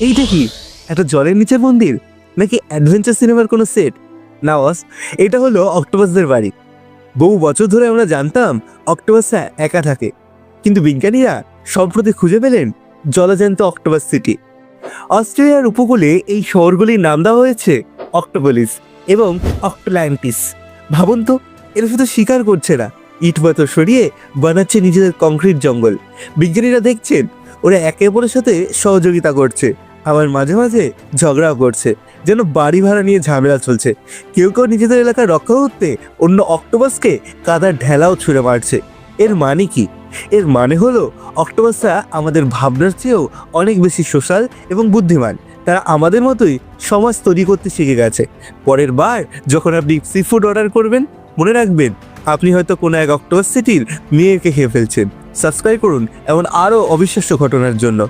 এইটা কি? একটা জলের নিচের মন্দির? নাকি অ্যাডভেঞ্চার সিনেমার কোনো সেট না বস এটা হলো অক্টোপাসদের বাড়ি। বহু বছর ধরে আমরা জানতাম অক্টোপাসরা একা থাকে। কিন্তু বিজ্ঞানীরা সম্প্রতি খুঁজে পেলেন জলজ্যান্ত অক্টোপাস সিটি অস্ট্রেলিয়ার উপকূলে এই শহরগুলির নাম দেওয়া হয়েছে অক্টোপলিস এবং অক্টোল্যান্টিস ভাবুন তো, এরা শুধু স্বীকার করছে না, ইট সরিয়ে বানাচ্ছে নিজেদের কংক্রিট জঙ্গল। বিজ্ঞানীরা দেখছেন ওরা একে অপরের সাথে সহযোগিতা করছে, আবার মাঝে মাঝে ঝগড়াও করছে, যেন বাড়ি ভাড়া নিয়ে ঝামেলা চলছে। কেউ কেউ নিজেদের এলাকা রক্ষা করতে অন্য অক্টোপাসকে কাদার ঢেলাও ছুঁড়ে মারছে। এর মানে কি? এর মানে হলো, অক্টোপাসরা আমাদের ভাবনার চেয়েও অনেক বেশি সোশ্যাল এবং বুদ্ধিমান। তারা আমাদের মতোই সমাজ তৈরি করতে শিখে গেছে। পরের বার যখন আপনি সি ফুড অর্ডার করবেন, মনে রাখবেন, আপনি হয়তো কোনো এক অক্টোবর সিটির মেয়েকে খেয়ে ফেলছেন। সাবস্ক্রাইব করুন এমন আরও অবিশ্বাস্য ঘটনার জন্য।